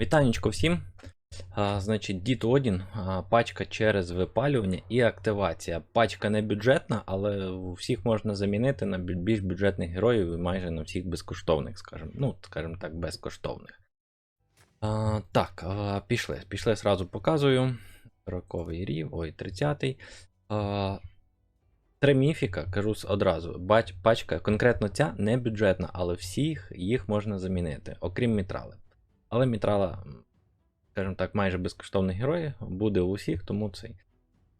Вітанечко всім. А, значить, Дід Одін, пачка через випалювання і активація. Пачка не бюджетна, але всіх можна замінити на більш бюджетних героїв і майже на всіх безкоштовних, скажімо. Ну, скажімо так, безкоштовних. А, так, а, пішли. Пішли, сразу показую. 40 рів, ой, 30-й. А, Три міфіка, кажу одразу. Бач, пачка, конкретно ця не бюджетна, але всіх їх можна замінити, окрім мітрали. Але Мітрала, скажімо так, майже безкоштовний герой, буде у всіх, тому цей.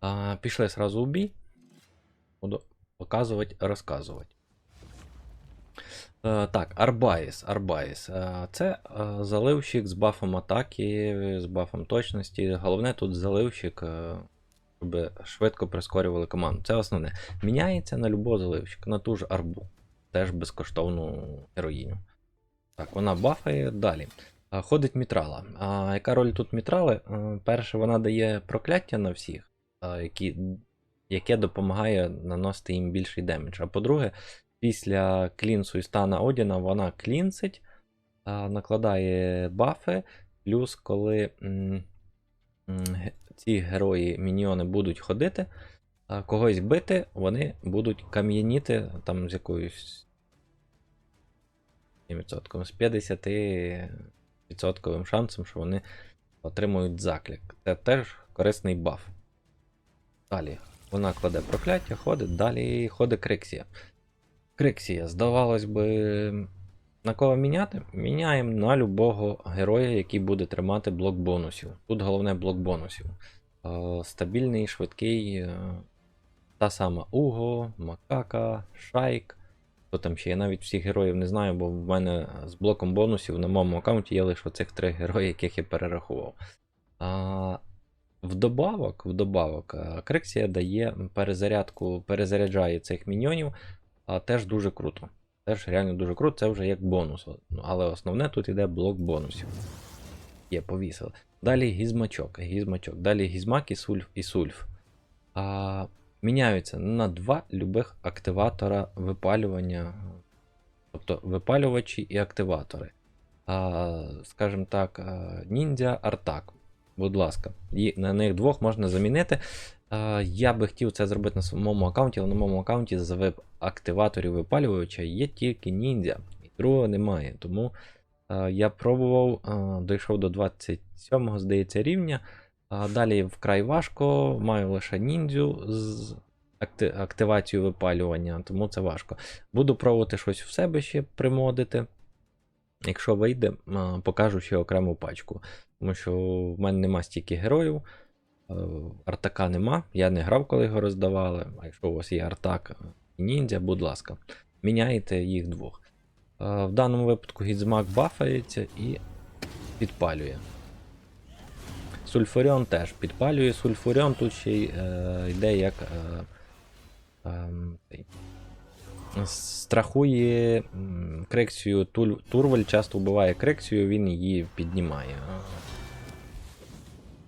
А, пішли сразу у бій. Буду показувати, розказувати. Е, так, Арбаїс. Арбаїс. Е, це е, заливщик з бафом атаки, з бафом точності. Головне тут заливщик, щоб швидко прискорювали команду. Це основне. Міняється на любого заливщика, на ту ж арбу. Теж безкоштовну героїню. Так, вона бафає далі. Ходить мітрала. А яка роль тут мітрали? Перше, вона дає прокляття на всіх, які, яке допомагає наносити їм більший демедж. А по-друге, після клінсу і стана Одіна вона клінсить, накладає бафи. Плюс, коли ці герої міньйони будуть ходити, когось бити, вони будуть кам'яніти там з якоюсь 50%, з 50% шансом, що вони отримують заклик. Це теж корисний баф. Далі вона кладе прокляття, ходить, далі ходить Криксія. Криксія, здавалось би, на кого міняти? Міняємо на любого героя, який буде тримати блок бонусів. Тут головне блок бонусів. Е, Стабільний, швидкий. е, Та сама Уго, Макака, Шайк. Хто там ще? Я навіть всіх героїв не знаю, бо в мене з блоком бонусів на моєму аккаунті є лише оцих три герої, яких я перерахував. А, вдобавок, вдобавок, а, Криксія дає перезарядку, перезаряджає цих міньйонів, а теж дуже круто. Теж реально дуже круто, це вже як бонус. Ну, Але основне тут іде блок бонусів. Є, повісили. Далі гізмачок, гізмачок. Далі гізмак і сульф і сульф. А, міняються на два любих активатора випалювання, тобто випалювачі і активатори. А, скажімо так, ніндзя Артак. Будь ласка, і на них двох можна замінити. А, я би хотів це зробити на своєму аккаунті, але на моєму аккаунті з активаторів випалювача є тільки ніндзя, і другого немає. Тому а, я пробував, а, дійшов до 27-го, здається, рівня. Далі вкрай важко, маю лише ніндзю з акти- активацією випалювання, тому це важко. Буду пробувати щось в себе ще примодити. Якщо вийде, покажу ще окрему пачку. Тому що в мене нема стільки героїв, артака нема. Я не грав, коли його роздавали. А якщо у вас є артак і ніндзя, будь ласка, міняйте їх двох. В даному випадку гідзмак бафається і підпалює. Сульфуріон теж підпалює. Сульфуріон тут ще е, йде як. Е, цей, страхує м, крексію. Турваль часто вбиває крексію, він її піднімає.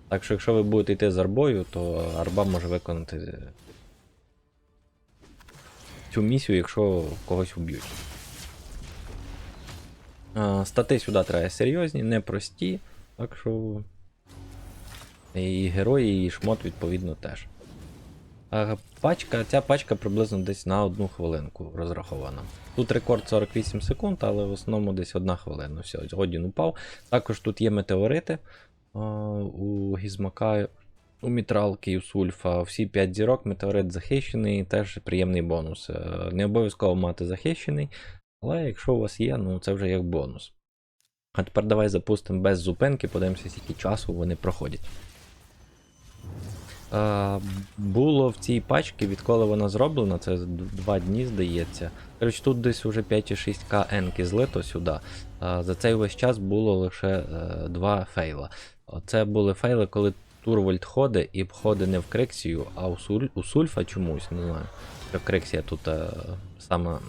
Так що, якщо ви будете йти з арбою, то арба може виконати цю місію, якщо когось вб'ють. Стати сюди треба серйозні, непрості. Так що. І герої, і шмот, відповідно, теж. А пачка, ця пачка приблизно десь на одну хвилинку розрахована. Тут рекорд 48 секунд, але в основному десь одна хвилина. Все, Одін упав. Також тут є метеорити а, у гізмака, у мітралки і у сульфа. Всі 5 зірок, метеорит захищений, теж приємний бонус. Е, Не обов'язково мати захищений, але якщо у вас є, ну це вже як бонус. А тепер давай запустимо без зупинки, подивимося, скільки часу вони проходять. Е, було в цій пачці, відколи вона зроблена, це 2 дні, здається. Коротше, тут десь уже 5,6к енки злито сюди. Е, за цей весь час було лише е, два фейла. Це були фейли, коли Турвольд ходить і ходить не в Крексію, а у, Сульфа чомусь, не знаю. Крексія тут е, сама м,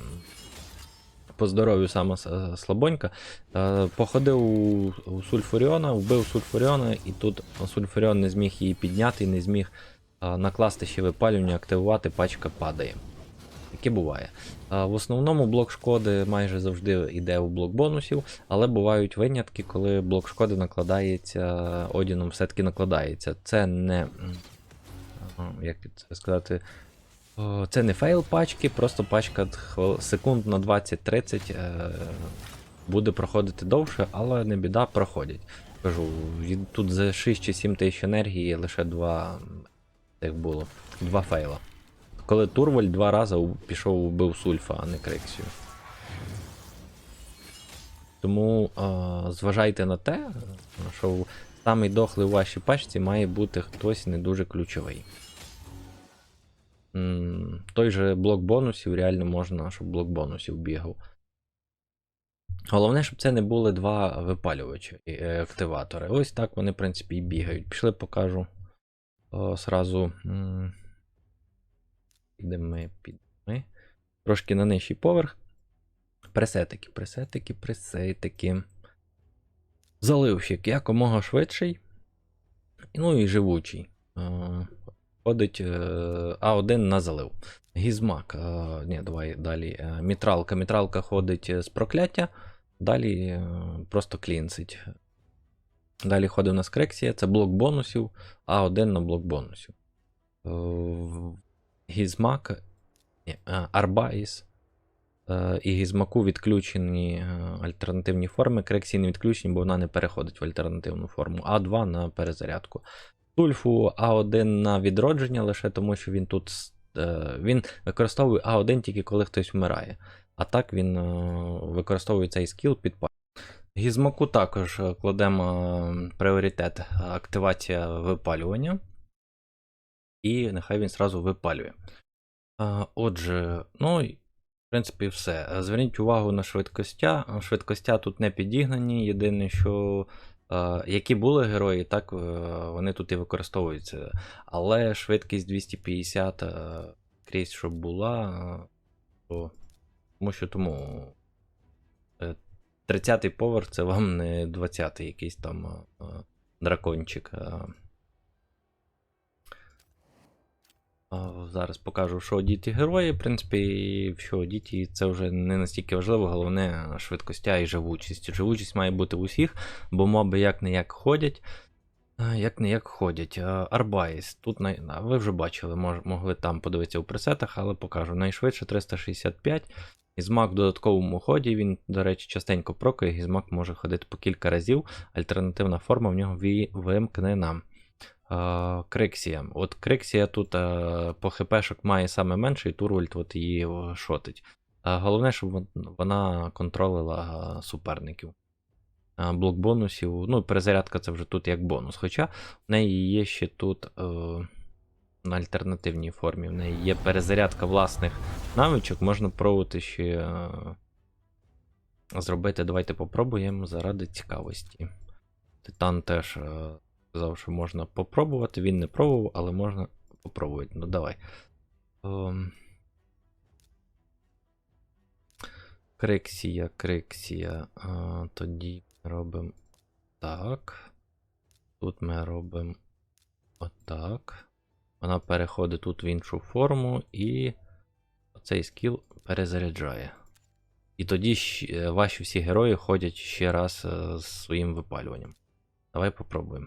по здоров'ю сама с- слабонька. Е, Походив у, у Сульфуріона, вбив Сульфуріона, і тут Сульфуріон не зміг її підняти, не зміг е, накласти ще випалювання, активувати, пачка падає. Таке буває. В основному блок шкоди майже завжди йде у блок бонусів, але бувають винятки, коли блок шкоди накладається, Одіном все-таки накладається. Це не. Як це сказати? О, Це не фейл пачки, просто пачка секунд на 20-30 е, буде проходити довше, але не біда, проходять. Кажу, тут за 6 чи 7 тисяч енергії лише два м, як було, два фейла. Коли Турваль два рази пішов убив Сульфа, а не Криксію. Тому е, зважайте на те, що самий дохлий у вашій пачці має бути хтось не дуже ключовий. Той же блок бонусів реально можна, щоб блок бонусів бігав. Головне, щоб це не були два випалювачі е, активатори. Ось так вони, в принципі, і бігають. Пішли, покажу о, сразу. Підемо підемо. Трошки на нижчий поверх. Пресетики, пресетики, пресетики. Заливщик якомога швидший. Ну і живучий. Ходить е, А1 на залив. Гізмак. е, Ні, давай далі. е, Мітралка. Мітралка ходить з прокляття. Далі просто клінсить. Далі ходить у нас Крексія, це блок бонусів, А1 на блок бонусів. Гізмак, ні, Арбаїс і Гізмаку відключені альтернативні форми. Крексії не відключені, бо вона не переходить в альтернативну форму. А2 на перезарядку. Тульфу А1 на відродження лише тому, що він тут е, він використовує А1 тільки коли хтось вмирає. А так він е, використовує цей скіл під па- Гізмаку також е, кладемо пріоритет активація випалювання. І нехай він зразу випалює. Отже, ну, в принципі, все. Зверніть увагу на швидкостя. Швидкостя тут не підігнані. Єдине, що які були герої, так е, вони тут і використовуються. Але швидкість 250 е, крізь, щоб була. е, то, тому що тому. е, 30-й поверх це вам не 20-й якийсь там е, е, дракончик. е. А, Зараз покажу, що діти герої. В принципі, що діти це вже не настільки важливо, головне швидкостя і живучість. Живучість має бути в усіх, бо моби як не як ходять. Як не як ходять. Арбайс. Тут най- ви вже бачили, мож, могли там подивитися у пресетах, але покажу. Найшвидше 365. Гізмак в додатковому ході, він, до речі, частенько прокає, гізмак може ходити по кілька разів. Альтернативна форма в нього ві- вимкнена. Е, Криксія. От Криксія тут е, по хпшок має саме менше, і Турвальд от її шотить. Е, Головне, щоб вона контролила суперників. Блок бонусів. Ну, перезарядка це вже тут як бонус. Хоча в неї є ще тут е, на альтернативній формі. В неї є перезарядка власних навичок, можна пробувати ще е, зробити. Давайте попробуємо заради цікавості. Титан теж е, сказав, що можна попробувати. Він не пробував, але можна попробувати. Ну давай. Ем. Криксія, криксія. А, тоді робимо так. Тут ми робимо отак. Вона переходить тут в іншу форму і цей скіл перезаряджає. І тоді е, ваші всі герої ходять ще раз е, з своїм випалюванням. Давай попробуємо.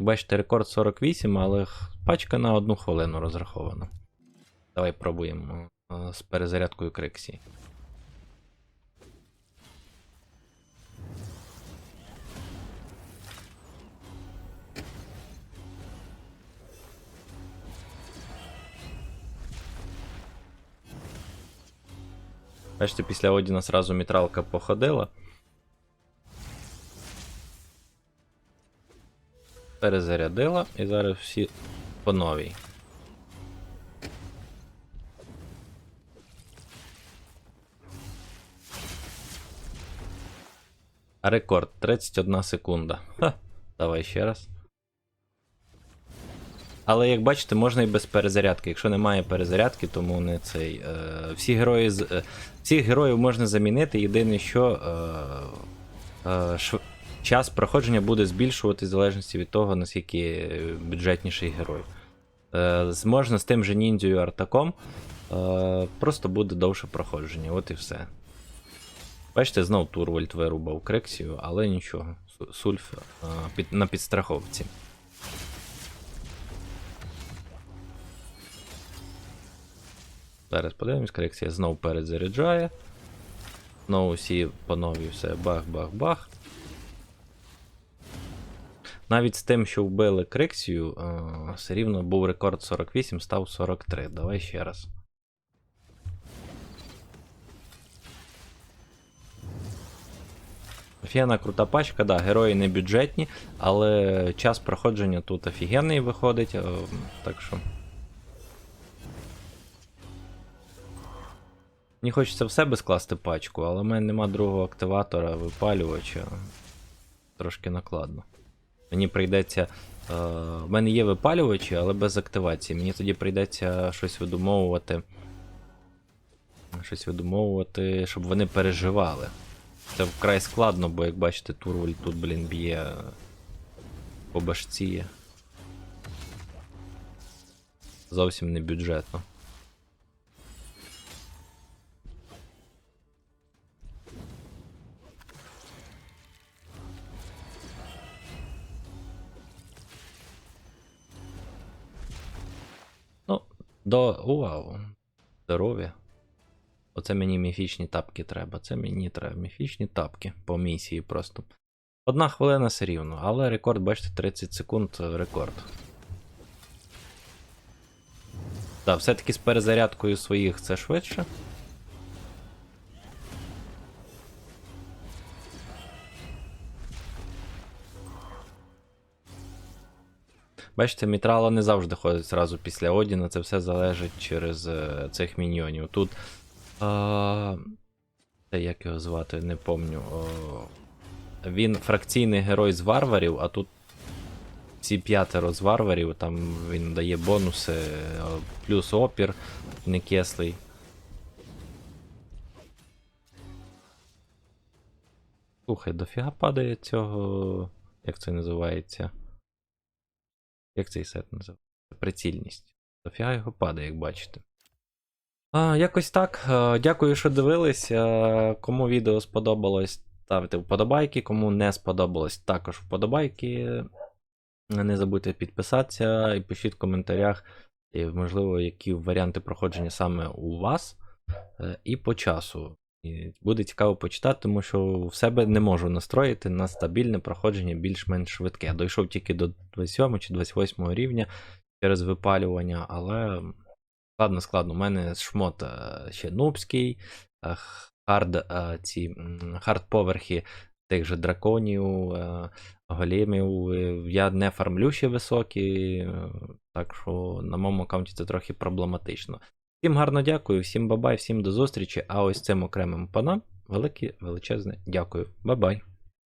Як бачите, рекорд 48, але пачка на одну хвилину розрахована. Давай пробуємо е, з перезарядкою Криксі. Бачите, після Одіна сразу мітралка походила. Перезарядила і зараз всі по новій. Рекорд 31 секунда. Ха, давай ще раз. Але як бачите, можна і без перезарядки. Якщо немає перезарядки, тому не цей. Е, всі герої з. Е, всіх героїв можна замінити. Єдине, що. Е, е, шв... час проходження буде збільшуватись в залежності від того, наскільки е, бюджетніший герой. Е, можна з тим же ніндзю Артаком, е, просто буде довше проходження, от і все. Бачите, знов Турвальд вирубав Крексію, але нічого. Сульф е, на підстраховці. Зараз подивимось, Крексія знов перезаряджає. Знову всі по новій все бах-бах-бах. Навіть з тим, що вбили Криксію, е, все рівно був рекорд 48, став 43. Давай ще раз. Офігенна крута пачка, да, герої не бюджетні, але час проходження тут офігенний виходить, е, так що. Мені хочеться в себе скласти пачку, але в мене нема другого активатора, випалювача. Трошки накладно. Мені прийдеться. Е, в мене є випалювачі, але без активації. Мені тоді прийдеться щось видумовувати. Щось видумовувати, щоб вони переживали. Це вкрай складно, бо як бачите, Турваль тут, блін, б'є по башці. Зовсім не бюджетно. До. Вау. Здоров'я. Оце мені міфічні тапки треба. Це мені треба міфічні тапки по місії просто. Одна хвилина все рівно, але рекорд, бачите, 30 секунд е, рекорд. Так, все-таки з перезарядкою своїх це швидше. Бачите, Мітрала не завжди ходить зразу після Одіна, це все залежить через е, цих міньйонів. Тут. А... Це як його звати, не помню. О... Він фракційний герой з варварів, а тут всі п'ятеро з варварів, там він дає бонуси, е, плюс опір, не кеслий. Слухай, дофіга падає цього. Як це називається? Як цей сет називається? Прицільність. Дофіга його падає, як бачите. А, якось так. Е, Дякую, що дивились. Е, Кому відео сподобалось, ставте вподобайки. Кому не сподобалось, також вподобайки. Не забудьте підписатися і пишіть в коментарях, можливо, які варіанти проходження саме у вас е, і по часу. І буде цікаво почитати, тому що в себе не можу настроїти на стабільне проходження більш-менш швидке. Я дійшов тільки до 27 чи 28 рівня через випалювання, але складно, складно. У мене шмот е, ще нубський, е, хард, е, ці хард-поверхи тих же драконів, големів. е, Я не фармлю ще високі, так що на моєму аккаунті це трохи проблематично. Всім гарно дякую, всім бабай, всім до зустрічі. А ось цим окремим панам велике величезне дякую. Бай-бай.